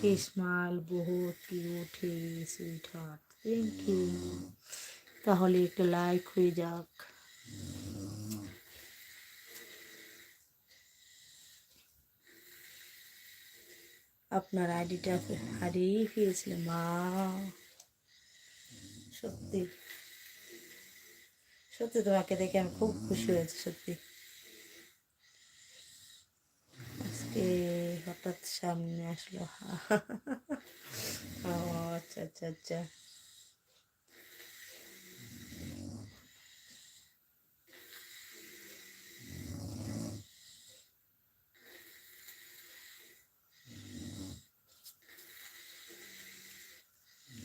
ফেসমাল বহুত পিউঠে sweet heart thank you তাহলে একটু লাইক হয়ে যাক। আপনার আইডিটা হারিয়ে ফেলেছিলেন মা। সত্যি। সত্যি তোমাকে দেখে আমি খুব খুশি হয়েছি, সত্যি। আজকে হঠাৎ সামনে আসলো। আচ্ছা আচ্ছা আচ্ছা।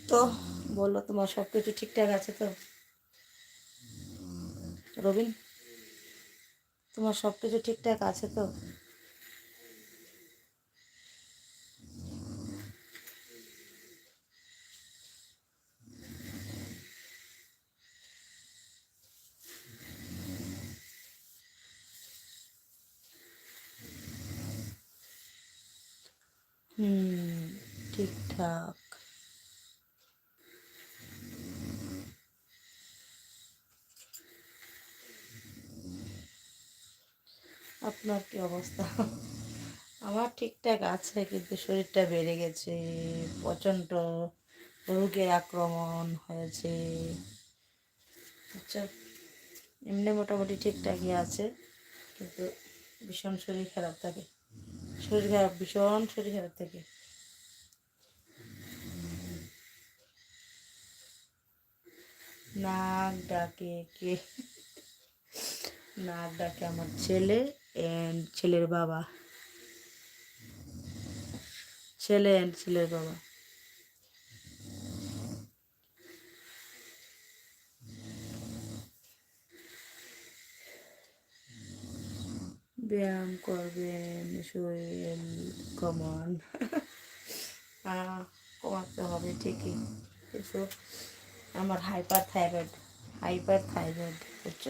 তো বলল তোমার সব কিছু ঠিকঠাক আছে তো? রবিন, তোমার সব কিছু ঠিকঠাক আছে তো? হুম, ঠিকঠাক। আপনার কি অবস্থা? আমার ঠিকঠাক আছে, কিন্তু শরীরটা বেড়ে গেছে, প্রচণ্ড রোগের আক্রমণ হয়েছে। আচ্ছা এমনি মোটামুটি ঠিকঠাকই আছে, কিন্তু ভীষণ শরীর খারাপ থাকে। শরীর খারাপ ভীষণ শরীর খারাপ থেকে। নাক ডাকে কে? নাক ডাকে আমার ছেলে অ্যান্ড ছেলের বাবা। ছেলে অ্যান্ড ছেলের বাবা। ব্যায়াম করবেন শরীর কমান কমাতে হবে ঠিকই। কিন্তু আমার হাইপার থাইরয়েড হাইপার থাইরয়েড বুঝছ?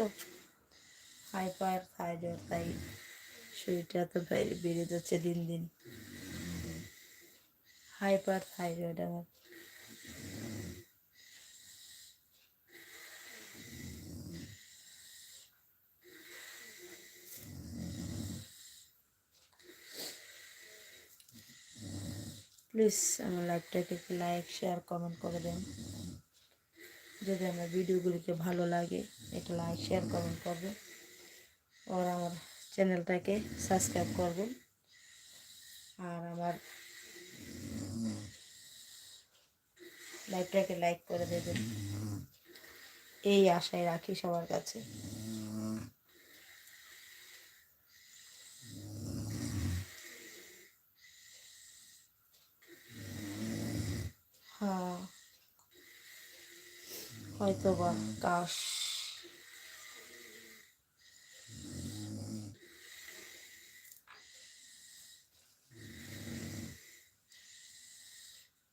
হাইপার থাইরয়েড তাই শরীরটা তো বেড়ে যাচ্ছে দিন দিন। হাইপার থাইরয়েড আমার। প্লিজ আমার লাইভটাকে একটু লাইক, শেয়ার কমেন্ট করে দেন। যদি আমার ভিডিওগুলিকে ভালো লাগে, একটু লাইক, শেয়ার কমেন্ট করবেন। আর আমার চ্যানেলটাকে সাবস্ক্রাইব করবেন। আর আমার লাইভটাকে লাইক করে দেবেন। এই আশায় রাখি সবার কাছে হ্যাঁ হয়তো বা কাশ।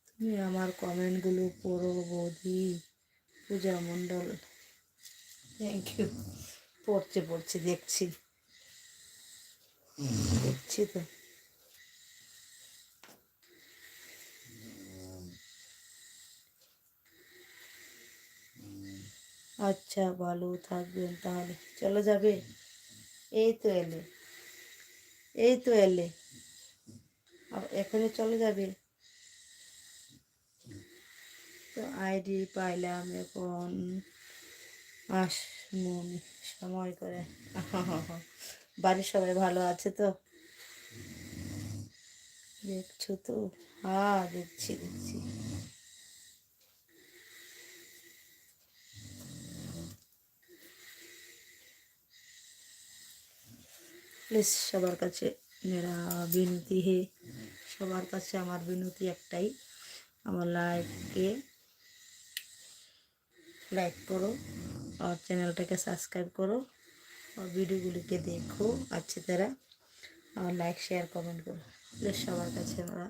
তুমি আমার কমেন্টগুলো পড়ো বৌদি। পূজা মণ্ডল থ্যাংক ইউ পড়ছে পড়ছে দেখছি। দেখছি তো। আচ্ছা ভালো থাকবেন তাহলে। চলে যাবে? এই তো এলে। এই তো এলে। এখনই চলে যাবে? তো আইডি পাইলাম এখন। আসমুন সময় করে। বাড়ির সবাই ভালো আছে তো? দেখছ তো? হ্যাঁ দেখছি দেখছি। প্লিজ, সবার কাছে মেরা বিনতি হে। সবার কাছে আমার বিনতি একটাই। আমার লাইককে লাইক করো আর চ্যানেলটাকে সাবস্ক্রাইব করো আর ভিডিওগুলিকে দেখো। আচ্ছা তারা আর লাইক, শেয়ার, কমেন্ট করো। প্লিজ, সবার কাছে আমরা